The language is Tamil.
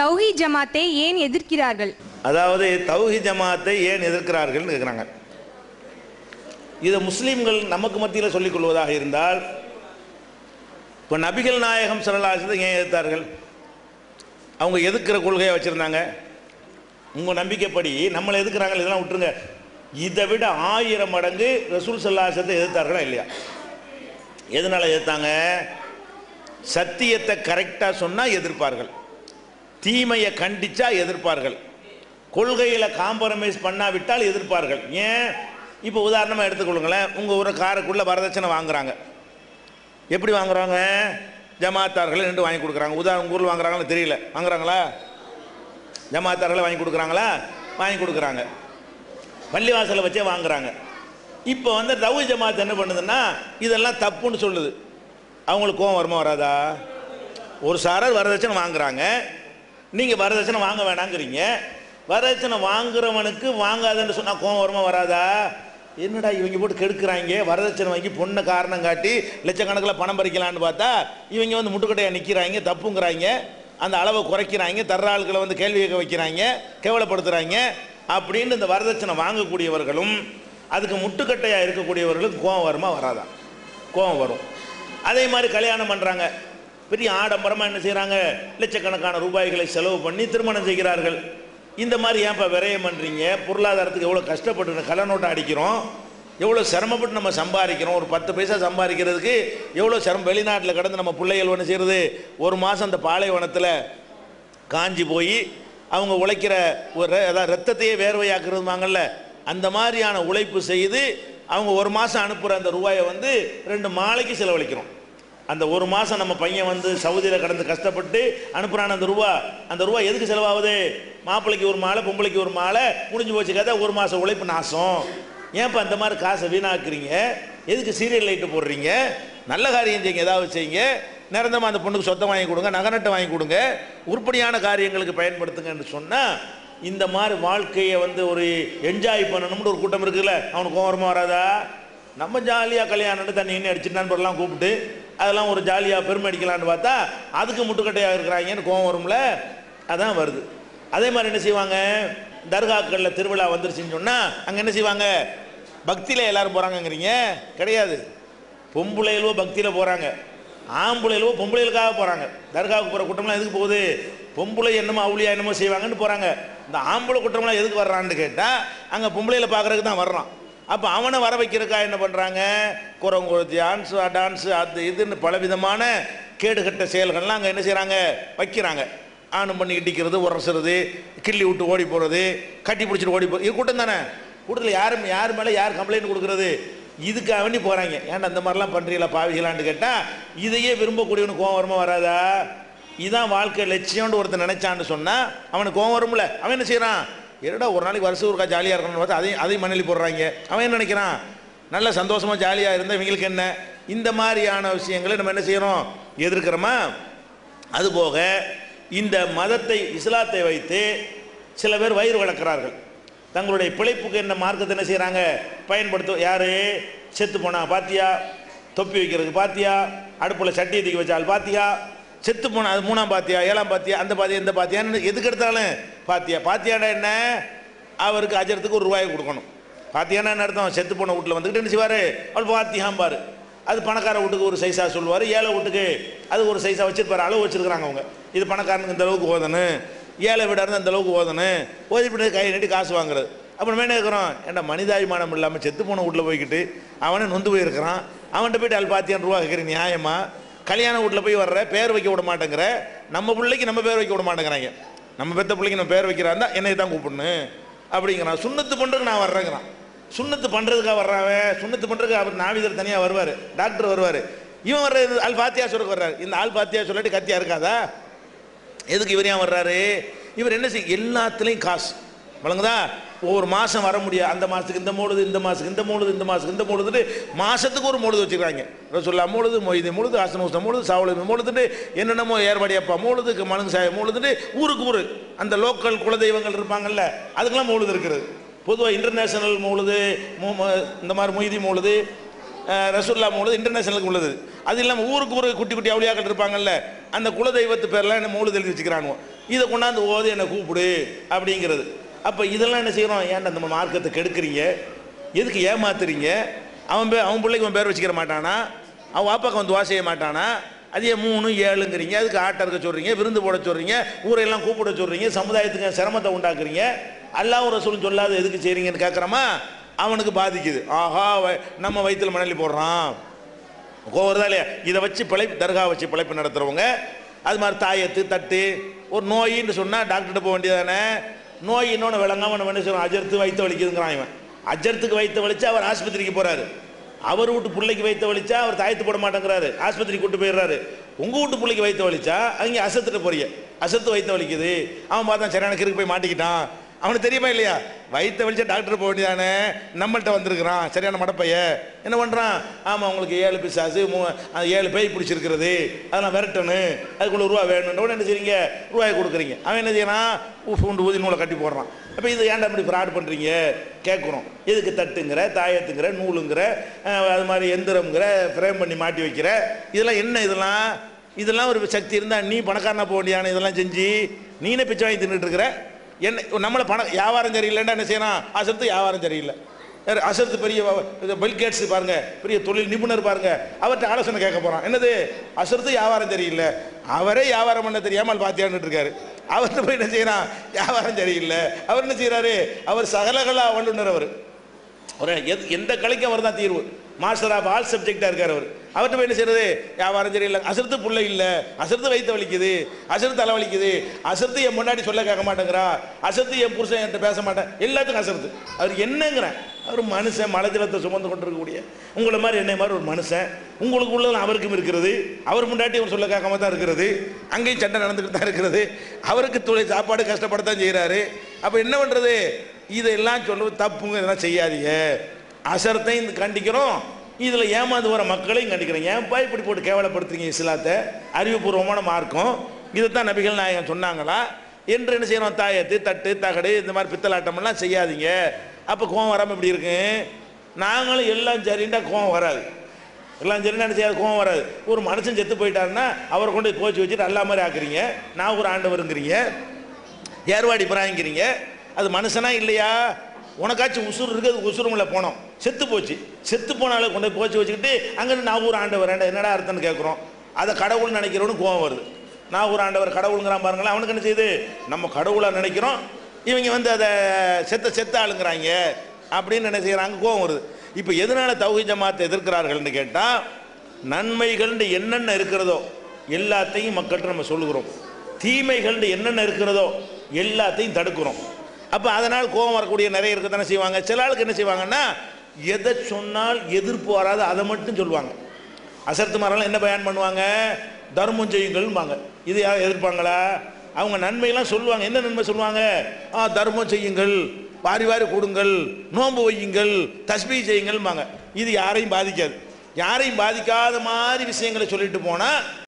தௌஹி ஜமாத்தை ஏன் எதிர்க்கிறார்கள்? அதாவது தௌஹி ஜமாத்தை ஏன் எதிர்க்கிறார்கள்னு கேட்குறாங்க இதை முஸ்லீம்கள் நமக்கு மத்தியில் சொல்லிக் கொள்வதாக இருந்தால் இப்போ நபிகள் நாயகம் சரலாசத்தை ஏன் எதிர்த்தார்கள்? அவங்க எதிர்க்கிற கொள்கையை வச்சுருந்தாங்க. உங்கள் நம்பிக்கைப்படி நம்மளை எதுக்குறாங்க இதெல்லாம் விட்டுருங்க. இதை விட ஆயிரம் மடங்கு ரசூல் சல்லாசத்தை எதிர்த்தார்களா இல்லையா? எதனால் எதிர்த்தாங்க? சத்தியத்தை கரெக்டாக சொன்னால் எதிர்ப்பார்கள். தீமையை கண்டிச்சா எதிர்ப்பார்கள். கொள்கையில் காம்ப்ரமைஸ் பண்ணாவிட்டால் எதிர்ப்பார்கள். ஏன்? இப்போ உதாரணமாக எடுத்துக்கொள்ளுங்களேன். உங்கள் ஊரை காருக்குள்ளே வரதட்சணை வாங்குறாங்க. எப்படி வாங்குறாங்க? ஜமாத்தார்கள் ரெண்டு வாங்கி கொடுக்குறாங்க. உதாரணம் உங்கள் ஊரில் வாங்குறாங்கன்னு தெரியல. வாங்குறாங்களா? ஜமாத்தார்களை வாங்கி கொடுக்குறாங்களா? வாங்கி கொடுக்குறாங்க. பள்ளிவாசலை வச்சே வாங்குறாங்க. இப்போ வந்து ரவு ஜமாத் என்ன பண்ணுதுன்னா இதெல்லாம் தப்புன்னு சொல்லுது. அவங்களுக்கு கோவம் வருமா வராதா? ஒரு சாரர் வரதட்சணை வாங்குறாங்க. நீங்கள் வரதட்சணை வாங்க வேணாங்கிறீங்க. வரதட்சணை வாங்குறவனுக்கு வாங்காதன்னு சொன்னால் கோவம் வருமா வராதா? என்னடா இவங்க போட்டு கெடுக்கிறாங்க? வரதட்சணை வாங்கி பொண்ணை காரணம் காட்டி லட்சக்கணக்கில் பணம் பறிக்கலான்னு பார்த்தா இவங்க வந்து முட்டுக்கட்டையாக நிற்கிறாங்க தப்புங்கிறாங்க. அந்த அளவை குறைக்கிறாங்க தர்ற ஆட்களை வந்து கேள்வி கேட்க வைக்கிறாங்க கேவலப்படுத்துகிறாங்க அப்படின்னு இந்த வரதட்சணை வாங்கக்கூடியவர்களும் அதுக்கு முட்டுக்கட்டையாக இருக்கக்கூடியவர்களும் கோவம் வருமா வராதா? கோவம் வரும். அதே மாதிரி கல்யாணம் பண்ணுறாங்க பெரிய ஆடம்பரமாக என்ன செய்கிறாங்க லட்சக்கணக்கான ரூபாய்களை செலவு பண்ணி திருமணம் செய்கிறார்கள். இந்த மாதிரி ஏன்ப்பா விரயம் பண்ணுறீங்க பொருளாதாரத்துக்கு எவ்வளோ கஷ்டப்பட்டு கள்ள அடிக்கிறோம். எவ்வளோ சிரமப்பட்டு நம்ம சம்பாதிக்கிறோம். ஒரு பத்து பைசா சம்பாதிக்கிறதுக்கு எவ்வளோ சிரமம் வெளிநாட்டில் கடந்து நம்ம பிள்ளைகள் ஒன்று செய்கிறது ஒரு மாதம் அந்த பாலைவனத்தில் காஞ்சி போய் அவங்க உழைக்கிற ஒரு அதாவது ரத்தத்தையே வேர்வையாக்குறதுமாங்கல்ல அந்த மாதிரியான உழைப்பு செய்து அவங்க ஒரு மாதம் அனுப்புகிற அந்த ரூபாயை வந்து ரெண்டு மாலைக்கு செலவழிக்கிறோம். அந்த ஒரு மாதம் நம்ம பையன் வந்து சவுதியில் கடந்து கஷ்டப்பட்டு அனுப்புகிறான் அந்த ரூபா. அந்த ரூபா எதுக்கு செலவாகுது? மாப்பிள்ளைக்கு ஒரு மாலை பொம்பளைக்கு ஒரு மாலை முடிஞ்சு போச்சு கதை ஒரு மாதம் உழைப்பு நாசம். ஏன்ப்பா அந்த மாதிரி காசை வீணாக்குறீங்க? எதுக்கு சீரியல் லைட்டு போடுறீங்க? நல்ல காரியம் செய்யுங்க ஏதாவது செய்யுங்க. நிரந்தரமாக அந்த பொண்ணுக்கு சொத்தம் வாங்கி கொடுங்க நகநட்டை வாங்கி கொடுங்க. உருப்படியான காரியங்களுக்கு பயன்படுத்துங்கன்னு சொன்னால் இந்த மாதிரி வாழ்க்கையை வந்து ஒரு என்ஜாய் பண்ணணும்னு ஒரு கூட்டம் இருக்குல்ல அவனுக்கு கோபமாக வராதா? நம்ம ஜாலியாக கல்யாணம் தண்ணி இன்னும் அடிச்சு நண்பர்லாம் கூப்பிட்டு அதெல்லாம் ஒரு ஜாலியாக பெருமை அடிக்கலான்னு பார்த்தா அதுக்கு முட்டுக்கட்டையாக இருக்கிறாங்கன்னு கோவம் வரும்ல? அதான் வருது. அதே மாதிரி என்ன செய்வாங்க? தர்காக்களில் திருவிழா வந்துருச்சுன்னு சொன்னால் அங்கே என்ன செய்வாங்க? பக்தியில் எல்லோரும் போகிறாங்கங்கிறீங்க கிடையாது. பொம்பளையிலோ பக்தியில் போகிறாங்க ஆம்பளையிலோ பொம்பளைகளுக்காக போகிறாங்க தர்காவுக்கு போகிற கூட்டம்லாம் எதுக்கு போகுது? பொம்பளை என்னமோ அவுளியா என்னமோ செய்வாங்கன்னு போகிறாங்க இந்த ஆம்பளை கூட்டம்லாம் எதுக்கு வர்றான்னு கேட்டால் அங்கே பொம்பளையில் பார்க்குறதுக்கு தான் வர்றான். அப்போ அவனை வர வைக்கிறக்கா என்ன பண்ணுறாங்க குரங்கு டான்ஸ் டான்ஸு அது இதுன்னு பலவிதமான கேடுகட்ட செயல்கள்லாம் அங்கே என்ன செய்கிறாங்க வைக்கிறாங்க. ஆணும் பண்ணி இடிக்கிறது உரசுறது கிள்ளி விட்டு ஓடி போகிறது கட்டி பிடிச்சிட்டு ஓடி போ இது கூட்டம் தானே? கூட்டத்தில் யாரும் யார் மேலே யார் கம்ப்ளைண்ட் கொடுக்குறது? இதுக்கு அவனி போகிறாங்க ஏன்டா அந்த மாதிரிலாம் பண்ணுறீங்களா பாவிகளான்னு கேட்டால் இதையே விரும்பக்கூடியவனு கோவம் வருமா வராதா? இதான் வாழ்க்கை லட்சியம்னு ஒருத்தன் நினைச்சான்னு சொன்னால் அவனுக்கு கோவம் வரும்ல. அவன் என்ன செய்கிறான் என்னடா ஒரு நாளைக்கு வருஷம் ஒருக்கா ஜாலியாக இருக்கணும்னு பார்த்தா அதையும் அதையும் மணலி போடுறாங்க. அவன் என்ன நினைக்கிறான்? நல்ல சந்தோஷமாக ஜாலியாக இருந்தால் இவங்களுக்கு என்ன? இந்த மாதிரியான விஷயங்களை நம்ம என்ன செய்கிறோம் எதிர்க்கிறோமா? அதுபோக இந்த மதத்தை இஸ்லாத்தை வைத்து சில பேர் வயிறு வளர்க்கிறார்கள். தங்களுடைய பிழைப்புக்கு என்ன மார்க்கத்தை என்ன செய்கிறாங்க பயன்படுத்தும் யார்? செத்து போனா பாத்தியா? தொப்பி வைக்கிறதுக்கு பாத்தியா? அடுப்பில் சட்டி தூக்கி வச்சால் பாத்தியா? செத்து போனா அது மூணாம் பாத்தியா? ஏழாம் பாத்தியா? அந்த பாத்தியா? இந்த பாத்தியான்னு எதுக்கு எடுத்தாலும் பாத்தியா பாத்தியாடா என்ன? அவருக்கு அஜரத்துக்கு ஒரு ரூபாயை கொடுக்கணும். பாத்தியானா என்ன அர்த்தம்? செத்து போன வீட்டில் வந்துக்கிட்டு என்ன செய்வார்? அவள் பாத்தியாம்பார் அது பணக்கார வீட்டுக்கு ஒரு சைஸாக சொல்லுவார். ஏழை வீட்டுக்கு அது ஒரு சைஸாக வச்சுருப்பார். அளவு வச்சிருக்கிறாங்க அவங்க. இது பணக்காரனுக்கு இந்த அளவுக்கு ஓதணும் ஏழை வீடாக இருந்தால் அளவுக்கு ஓதணும் ஓதி பண்ணி கை நீட்டி காசு வாங்குறது. அப்புறம் என்ன இருக்கிறோம் ஏன்டா மனிதாபிமானம் இல்லாமல் செத்து போன வீட்டில் போய்க்கிட்டு அவனே நொந்து போயிருக்கிறான். அவன்கிட்ட போயிட்டு அல் பாத்தியான் ரூபா கேட்குற நியாயமாக கல்யாண வீட்டில் போய் வர்ற பேர் வைக்க விட மாட்டேங்கிற. நம்ம பிள்ளைக்கு நம்ம பேர் வைக்க விட மாட்டேங்கிறாங்க. நம்ம பெத்த பிள்ளைக்கு நம்ம பேர் வைக்கிறாந்தா என்னை தான் கூப்பிடணும். அப்படிங்கிறான். சுண்ணத்து பண்ணுறதுக்கு நான் வர்றேங்கிறான். சுண்ணத்து பண்ணுறதுக்காக வர்றாவன் சுண்ணத்து பண்ணுறதுக்கு அவர் நாவிதர் தனியாக வருவார். டாக்டர் வருவார். இவன் வர்ற ஆள் பாத்தியா சொல்லுக்கு வர்றாரு. இந்த ஆள் பாத்தியா சொல்லிட்டு கத்தியா இருக்காதா? எதுக்கு இவர் ஏன் வர்றாரு? இவர் என்ன செய்ய எல்லாத்துலேயும் காசு. வழங்குதா? ஒவ்வொரு மாதம் வர முடியாது அந்த மாதத்துக்கு இந்த மூழுது இந்த மாதத்துக்கு இந்த மூழுது இந்த மாதத்துக்கு இந்த மூழுதுட்டு மாதத்துக்கு ஒரு மூழுது வச்சுக்கிறாங்க ரசோல்லா மூழுது மொய்தி மூழுது ஹாசன் ஹூசன் மூழுது சாவளு மூழுதுட்டு என்னென்னமோ ஏர்வாடியப்பா மூழுது மனுங்க சாய மூழுதுட்டு ஊருக்கு ஊர். அந்த லோக்கல் குலதெய்வங்கள் இருப்பாங்கல்ல அதுக்கெல்லாம் மூழுது இருக்கிறது பொதுவாக இன்டர்நேஷனல் மூழுது மு- இந்த மாதிரி மொய்தி மூழுது ரசுல்லா ரசூல்லா மூழுது இன்டர்நேஷனலுக்கு உள்ளது. அது இல்லாமல் ஊருக்கு ஊருக்கு குட்டி குட்டி அவளியாக்கள் இருப்பாங்கல்ல அந்த குலதெய்வத்து பேர்லாம் என்ன மூழுது எழுதி வச்சுக்கிறானுவோ. இதை கொண்டாந்து ஓது என்னை கூப்பிடு அப்படிங்கிறது. அப்போ இதெல்லாம் என்ன செய்கிறோம் ஏன்டா நம்ம மார்க்கத்தை கெடுக்குறீங்க? எதுக்கு ஏமாத்துறீங்க? அவன் பே அவன் பிள்ளைக்கு அவன் பேர் வச்சுக்கிற மாட்டானா? அவன் வாப்பாக்கு வந்து வாச செய்ய மாட்டானா? அதே மூணு ஏழுங்கிறீங்க. அதுக்கு ஆட்டை இருக்க சொல்கிறீங்க விருந்து போட சொல்கிறீங்க ஊரையெல்லாம் கூப்பிட சொல்கிறீங்க சமுதாயத்துக்கு சிரமத்தை உண்டாக்குறீங்க. அல்லாவும் ரசூலும் சொல்லாத எதுக்கு செய்கிறீங்கன்னு கேட்குறோமா அவனுக்கு பாதிக்குது. ஆஹா நம்ம வயிற்றில் மணலி போடுறான். கோவம் இல்லையா? இதை வச்சு பிழைப்பு தர்கா வச்சு பிழைப்பு நடத்துகிறவங்க அது மாதிரி தாயத்து தட்டு ஒரு நோயின்னு சொன்னால் டாக்டர்கிட்ட போக வேண்டியதானே நோய் இன்னொன்று விளங்காம நம்ம என்ன சொல்கிறோம் அஜர்த்து வைத்த வலிக்குதுங்கிறான் இவன். அஜர்த்துக்கு வைத்த வலிச்சா அவர் ஆஸ்பத்திரிக்கு போகிறாரு அவர் வீட்டு பிள்ளைக்கு வைத்த வலிச்சா அவர் தாயத்து போட மாட்டேங்கிறாரு. ஆஸ்பத்திரிக்கு கூட்டு போயிடுறாரு. உங்கள் வீட்டு பிள்ளைக்கு வைத்த வலிச்சா அங்கே அசத்துட்டு போறிய அசத்து வைத்த வலிக்குது. அவன் பார்த்தா சரியான கிருக்கு போய் மாட்டிக்கிட்டான். அவனுக்கு தெரியுமா இல்லையா? வயிற்ற வலிச்சா டாக்டர் போக வேண்டியதானே? நம்மள்கிட்ட வந்திருக்கிறான். சரியான மடப்பைய. என்ன பண்ணுறான் ஆமாம் உங்களுக்கு ஏழு பிசாசு மூ அது ஏழு பேய் பிடிச்சிருக்கிறது. அதெல்லாம் விரட்டணும். அதுக்குள்ள ரூபா வேணும்னு. உடனே என்ன செய்றீங்க? ரூபாய் கொடுக்குறீங்க. அவன் என்ன செய்யறான்? பூண்டு ஊதி நூலை கட்டி போடுறான். அப்போ இது ஏன்டா இப்படி ஃப்ராட் பண்ணுறீங்க கேட்குறோம். எதுக்கு தட்டுங்கிற தாயத்துங்கிற நூலுங்கிற அது மாதிரி எந்திரம்ங்கிற ஃப்ரேம் பண்ணி மாட்டி வைக்கிற? இதெல்லாம் என்ன இதெல்லாம்? இதெல்லாம் ஒரு சக்தி இருந்தால் நீ பணக்காரனா போக வேண்டியான இதெல்லாம் செஞ்சு நீனே பிச்சை வாங்கி தின்னுட்டு இருக்கிற? என்ன நம்மளை பணம் வியாபாரம் சரியில்லைன்னா என்ன செய்யணும்? அசத்து வியாபாரம் சரியில்லை. அசத்து பெரிய பில்கேட்ஸ் இது பாருங்க பெரிய தொழில் நிபுணர் பாருங்க அவர்கிட்ட ஆலோசனை கேட்க போகிறான் என்னது? அசத்து வியாபாரம் சரியில்லை. அவரே வியாபாரம் பண்ண தெரியாமல் பார்த்தியான்னு இருக்காரு. அவர்கிட்ட போய் என்ன செய்யறான்? வியாபாரம் சரியில்லை. அவர் என்ன செய்கிறாரு அவர் சகலகலா வல்லுநர் அவர். ஒரு எந்த கலைக்கும் அவர் தான் தீர்வு. மாஸ்டர் ஆஃப் ஆல் சப்ஜெக்டாக இருக்கார் அவர். அவர்கிட்ட போய் என்ன செய்யறது? வியாபாரம் சரியில்லை அசர்த்து புள்ள இல்லை. அசர்த்து வயிற்று வலிக்குது. அசர்த்து தலை வலிக்குது. அசர்த்து என் முன்னாடி சொல்ல கேட்க மாட்டேங்கிறா. அசர்த்து என் புருஷன் என்கிட்ட பேச மாட்டேன். எல்லாத்துக்கும் அசர்த்து. அவர் என்னங்கிறேன். அவர் மனுஷன் மலஜலத்தை சுமந்து கொண்டு இருக்கக்கூடிய உங்களை மாதிரி என்னை மாதிரி ஒரு மனுஷன். உங்களுக்கு உள்ளது அவருக்கும் இருக்கிறது. அவர் முன்னாடி அவர் சொல்ல கேட்காம தான் இருக்கிறது. அங்கேயும் சண்டை நடந்துக்கிட்டு தான் இருக்கிறது. அவருக்கு தொழில் சாப்பாடு கஷ்டப்படத்தான் செய்கிறாரு அப்போ என்ன பண்ணுறது இதெல்லாம் சொல்லுவது தப்புங்க. இதெல்லாம் செய்யாதீங்க. அசரத்தையும் கண்டிக்கிறோம். இதில் ஏமாந்து வர மக்களையும் கண்டிக்கிறேன். ஏன்ப்பா இப்படி போட்டு கேவலப்படுத்துறீங்க இஸ்லாத்தை? அறிவுபூர்வமான மார்க்கம். இதைத்தான் நபிகள் நாயகம் சொன்னாங்களா? என்று என்ன செய்யணும்? தாயத்து தட்டு தகடு இந்த மாதிரி பித்தலாட்டமெல்லாம் செய்யாதீங்க. அப்போ கோவம் வராமல் இப்படி இருக்கு? நாங்களும் எல்லாம் சரிண்டா கோவம் வராது. எல்லாம் சரின்னா என்ன செய்யாது? கோவம் வராது. ஒரு மனுஷன் செத்து போயிட்டாருன்னா அவரை கொண்டு கோச்சி வச்சுட்டு அல்லா மாதிரி ஆக்குறீங்க. நான் ஒரு ஆண்டவருங்கிறீங்க. ஏர்வாடி பிராயங்கிறீங்க அது மனுஷனா இல்லையா? உனக்காச்சும் உசுறு இருக்குது உசுருமில்ல போனோம். செத்து போச்சு. செத்து போனாலும் கொண்டு போய் போச்சு வச்சுக்கிட்டு அங்கே நான் ஒரு ஆண்டவர் ஏன்டா, என்னடா அர்த்தம்னு கேட்குறோம் அதை கடவுள் நினைக்கிறவனு கோவம் வருது. நான் ஒரு ஆண்டவர் கடவுளுங்கிறான் பாருங்களேன் அவனுக்கு என்ன செய்யுது? நம்ம கடவுளாக நினைக்கிறோம். இவங்க வந்து அதை செத்த செத்த ஆளுங்கிறாங்க. அப்படின்னு என்ன செய்கிறாங்க கோவம் வருது. இப்போ எதனால தௌஹி ஜமாத்தை எதிர்க்கிறார்கள்னு கேட்டால் நன்மைகள்னு என்னென்ன இருக்கிறதோ எல்லாத்தையும் மக்கள்கிட்ட நம்ம சொல்லுகிறோம். தீமைகள்னு என்னென்ன இருக்கிறதோ எல்லாத்தையும் தடுக்கிறோம். அப்போ அதனால் கோபம் வரக்கூடிய நிறைய இருக்க தானே செய்வாங்க. சில ஆளுக்கு என்ன செய்வாங்கன்னா எதை சொன்னால் எதிர்ப்பு வராது அதை மட்டும் சொல்லுவாங்க. அசரத்து மரம் என்ன பயன் பண்ணுவாங்க? தர்மம் செய்யுங்கள்பாங்க இது யார் எதிர்ப்பாங்களா? அவங்க நன்மையெல்லாம் சொல்லுவாங்க. என்ன நன்மை சொல்லுவாங்க? ஆ தர்மம் செய்யுங்கள் வாரி வாரி கொடுங்கள் நோன்பு வையுங்கள் தஸ்பி செய்யுங்கள்பாங்க இது யாரையும் பாதிக்காது. யாரையும் பாதிக்காத மாதிரி விஷயங்களை சொல்லிட்டு போனால்